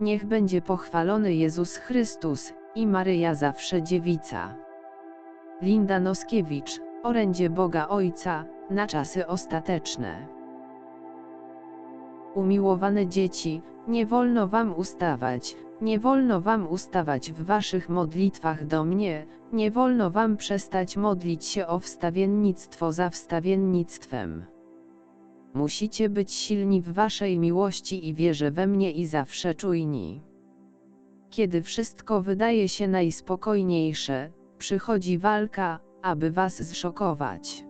Niech będzie pochwalony Jezus Chrystus i Maryja zawsze dziewica. Linda Noskiewicz, orędzie Boga Ojca, na czasy ostateczne. Umiłowane dzieci, nie wolno wam ustawać, nie wolno wam ustawać w waszych modlitwach do mnie, nie wolno wam przestać modlić się o wstawiennictwo za wstawiennictwem. Musicie być silni w waszej miłości i wierze we mnie i zawsze czujni. Kiedy wszystko wydaje się najspokojniejsze, przychodzi walka, aby was zszokować.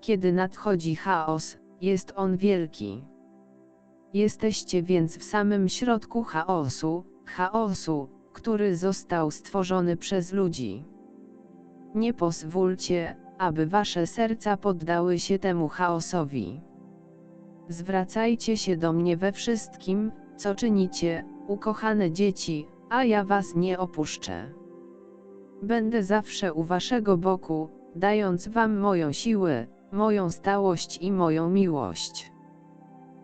Kiedy nadchodzi chaos, jest on wielki. Jesteście więc w samym środku chaosu, chaosu, który został stworzony przez ludzi. Nie pozwólcie, aby wasze serca poddały się temu chaosowi. Zwracajcie się do mnie we wszystkim, co czynicie, ukochane dzieci, a ja was nie opuszczę. Będę zawsze u waszego boku, dając wam moją siłę, moją stałość i moją miłość.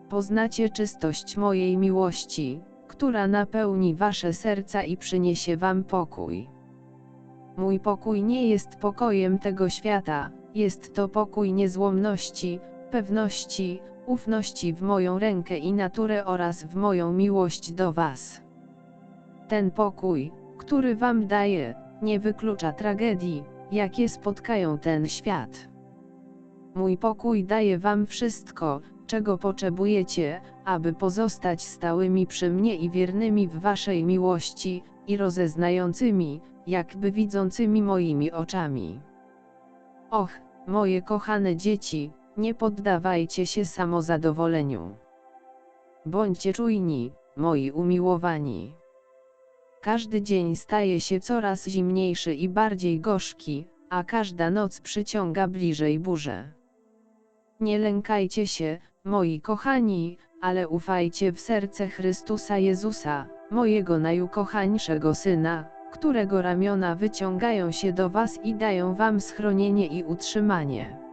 Poznacie czystość mojej miłości, która napełni wasze serca i przyniesie wam pokój. Mój pokój nie jest pokojem tego świata, jest to pokój niezłomności, pewności, ufności w moją rękę i naturę oraz w moją miłość do was. Ten pokój, który wam daję, nie wyklucza tragedii, jakie spotkają ten świat. Mój pokój daje wam wszystko, czego potrzebujecie, aby pozostać stałymi przy mnie i wiernymi w waszej miłości, i rozeznającymi, jakby widzącymi moimi oczami. Och, moje kochane dzieci, nie poddawajcie się samozadowoleniu. Bądźcie czujni, moi umiłowani. Każdy dzień staje się coraz zimniejszy i bardziej gorzki, a każda noc przyciąga bliżej burzę. Nie lękajcie się, moi kochani, ale ufajcie w serce Chrystusa Jezusa, mojego najukochańszego Syna, którego ramiona wyciągają się do was i dają wam schronienie i utrzymanie.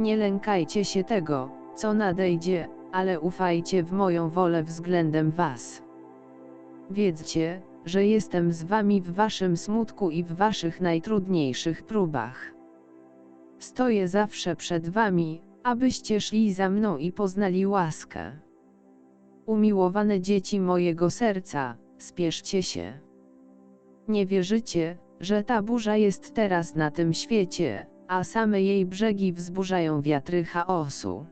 Nie lękajcie się tego, co nadejdzie, ale ufajcie w moją wolę względem was. Wiedzcie, że jestem z wami w waszym smutku i w waszych najtrudniejszych próbach. Stoję zawsze przed wami, abyście szli za mną i poznali łaskę. Umiłowane dzieci mojego serca, spieszcie się. Nie wierzycie, że ta burza jest teraz na tym świecie, a same jej brzegi wzburzają wiatry chaosu.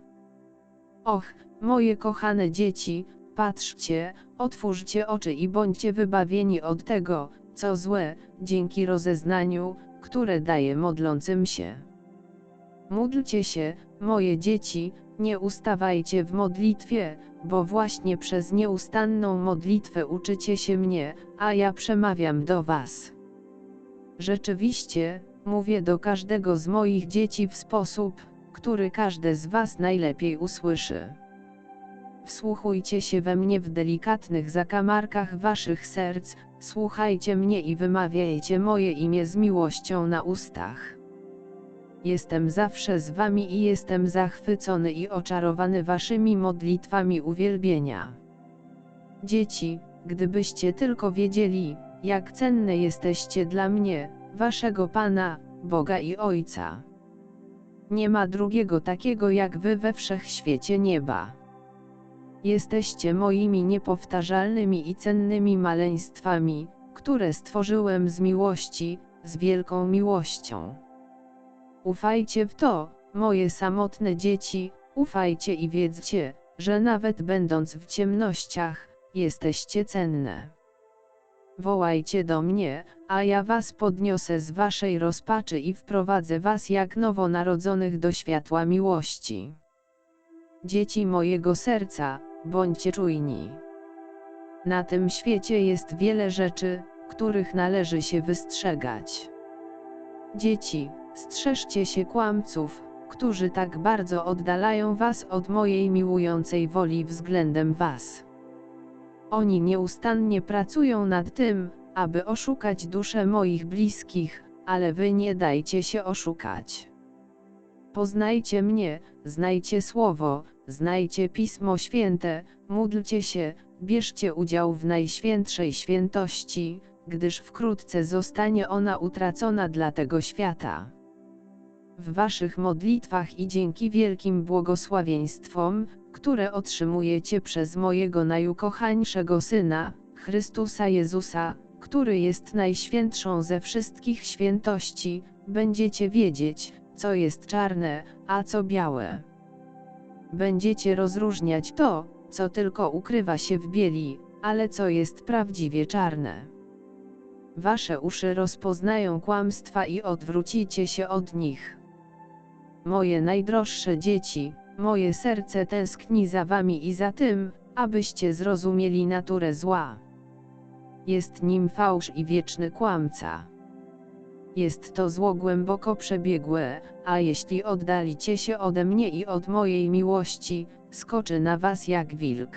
Och, moje kochane dzieci, patrzcie, otwórzcie oczy i bądźcie wybawieni od tego, co złe, dzięki rozeznaniu, które daje modlącym się. Módlcie się, moje dzieci, nie ustawajcie w modlitwie, bo właśnie przez nieustanną modlitwę uczycie się mnie, a ja przemawiam do was. Rzeczywiście, mówię do każdego z moich dzieci w sposób, który każde z was najlepiej usłyszy. Wsłuchujcie się we mnie w delikatnych zakamarkach waszych serc, słuchajcie mnie i wymawiajcie moje imię z miłością na ustach. Jestem zawsze z wami i jestem zachwycony i oczarowany waszymi modlitwami uwielbienia. Dzieci, gdybyście tylko wiedzieli, jak cenne jesteście dla mnie, waszego Pana, Boga i Ojca. Nie ma drugiego takiego jak wy we wszechświecie nieba. Jesteście moimi niepowtarzalnymi i cennymi maleństwami, które stworzyłem z miłości, z wielką miłością. Ufajcie w to, moje samotne dzieci, ufajcie i wiedzcie, że nawet będąc w ciemnościach, jesteście cenne. Wołajcie do mnie, a ja was podniosę z waszej rozpaczy i wprowadzę was jak nowonarodzonych do światła miłości. Dzieci mojego serca, bądźcie czujni. Na tym świecie jest wiele rzeczy, których należy się wystrzegać. Dzieci, strzeżcie się kłamców, którzy tak bardzo oddalają was od mojej miłującej woli względem was. Oni nieustannie pracują nad tym, aby oszukać dusze moich bliskich, ale wy nie dajcie się oszukać. Poznajcie mnie, znajcie słowo, znajcie Pismo Święte, módlcie się, bierzcie udział w najświętszej świętości, gdyż wkrótce zostanie ona utracona dla tego świata. W waszych modlitwach i dzięki wielkim błogosławieństwom, które otrzymujecie przez mojego najukochańszego Syna, Chrystusa Jezusa, który jest najświętszą ze wszystkich świętości, będziecie wiedzieć, co jest czarne, a co białe. Będziecie rozróżniać to, co tylko ukrywa się w bieli, ale co jest prawdziwie czarne. Wasze uszy rozpoznają kłamstwa i odwrócicie się od nich. Moje najdroższe dzieci, moje serce tęskni za wami i za tym, abyście zrozumieli naturę zła. Jest nim fałsz i wieczny kłamca. Jest to zło głęboko przebiegłe, a jeśli oddalicie się ode mnie i od mojej miłości, skoczy na was jak wilk.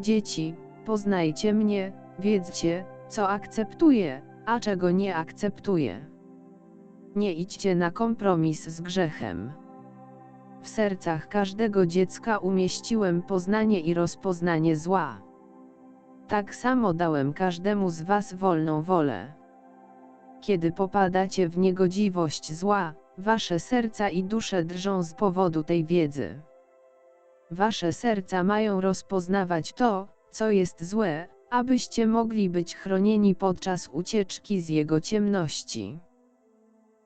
Dzieci, poznajcie mnie, wiedzcie, co akceptuję, a czego nie akceptuję. Nie idźcie na kompromis z grzechem. W sercach każdego dziecka umieściłem poznanie i rozpoznanie zła. Tak samo dałem każdemu z was wolną wolę. Kiedy popadacie w niegodziwość zła, wasze serca i dusze drżą z powodu tej wiedzy. Wasze serca mają rozpoznawać to, co jest złe, abyście mogli być chronieni podczas ucieczki z jego ciemności.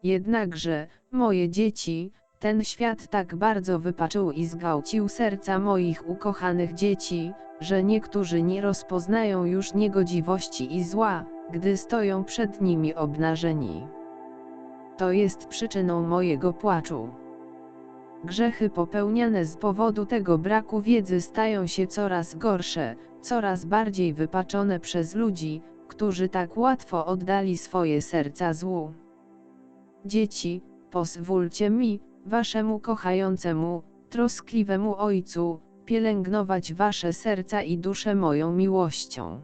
Jednakże, moje dzieci, ten świat tak bardzo wypaczył i zgwałcił serca moich ukochanych dzieci, że niektórzy nie rozpoznają już niegodziwości i zła, gdy stoją przed nimi obnażeni. To jest przyczyną mojego płaczu. Grzechy popełniane z powodu tego braku wiedzy stają się coraz gorsze, coraz bardziej wypaczone przez ludzi, którzy tak łatwo oddali swoje serca złu. Dzieci, pozwólcie mi, waszemu kochającemu, troskliwemu Ojcu, pielęgnować wasze serca i dusze moją miłością.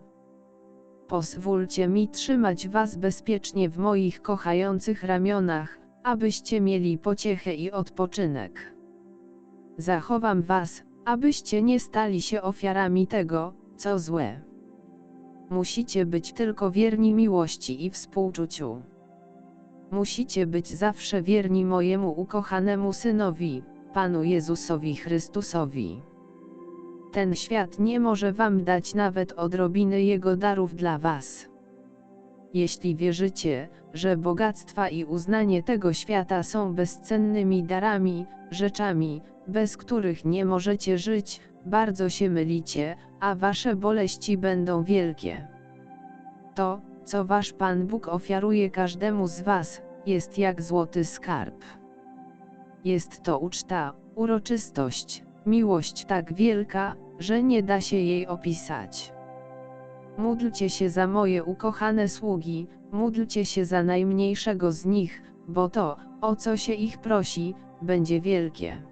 Pozwólcie mi trzymać was bezpiecznie w moich kochających ramionach, abyście mieli pociechę i odpoczynek. Zachowam was, abyście nie stali się ofiarami tego, co złe. Musicie być tylko wierni miłości i współczuciu. Musicie być zawsze wierni mojemu ukochanemu Synowi, Panu Jezusowi Chrystusowi. Ten świat nie może wam dać nawet odrobiny Jego darów dla was. Jeśli wierzycie, że bogactwa i uznanie tego świata są bezcennymi darami, rzeczami, bez których nie możecie żyć, bardzo się mylicie, a wasze boleści będą wielkie. To, co wasz Pan Bóg ofiaruje każdemu z was, jest jak złoty skarb. Jest to uczta, uroczystość, miłość tak wielka, że nie da się jej opisać. Módlcie się za moje ukochane sługi, módlcie się za najmniejszego z nich, bo to, o co się ich prosi, będzie wielkie.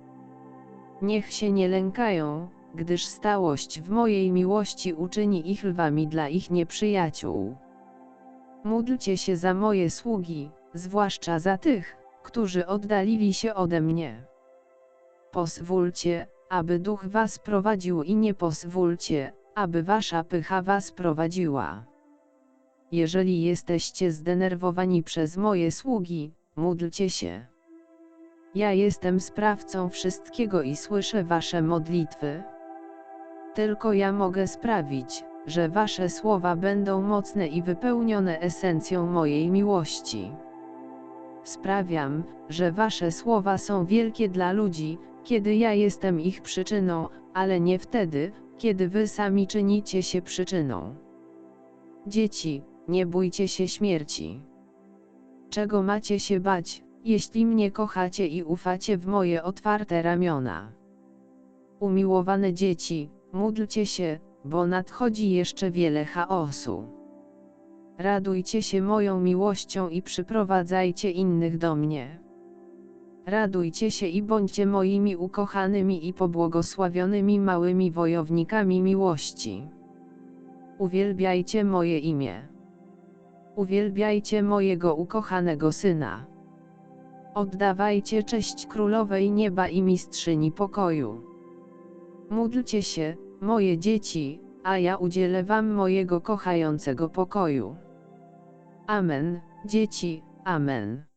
Niech się nie lękają, gdyż stałość w mojej miłości uczyni ich lwami dla ich nieprzyjaciół. Módlcie się za moje sługi, zwłaszcza za tych, którzy oddalili się ode mnie. Pozwólcie, aby duch was prowadził i nie pozwólcie, aby wasza pycha was prowadziła. Jeżeli jesteście zdenerwowani przez moje sługi, módlcie się. Ja jestem sprawcą wszystkiego i słyszę wasze modlitwy. Tylko ja mogę sprawić, że wasze słowa będą mocne i wypełnione esencją mojej miłości. Sprawiam, że wasze słowa są wielkie dla ludzi, kiedy ja jestem ich przyczyną, ale nie wtedy, kiedy wy sami czynicie się przyczyną. Dzieci, nie bójcie się śmierci. Czego macie się bać, jeśli mnie kochacie i ufacie w moje otwarte ramiona? Umiłowane dzieci, módlcie się, bo nadchodzi jeszcze wiele chaosu. Radujcie się moją miłością i przyprowadzajcie innych do mnie. Radujcie się i bądźcie moimi ukochanymi i pobłogosławionymi małymi wojownikami miłości. Uwielbiajcie moje imię. Uwielbiajcie mojego ukochanego Syna. Oddawajcie cześć królowej nieba i mistrzyni pokoju. Módlcie się, moje dzieci, a ja udzielę wam mojego kochającego pokoju. Amen, dzieci, amen.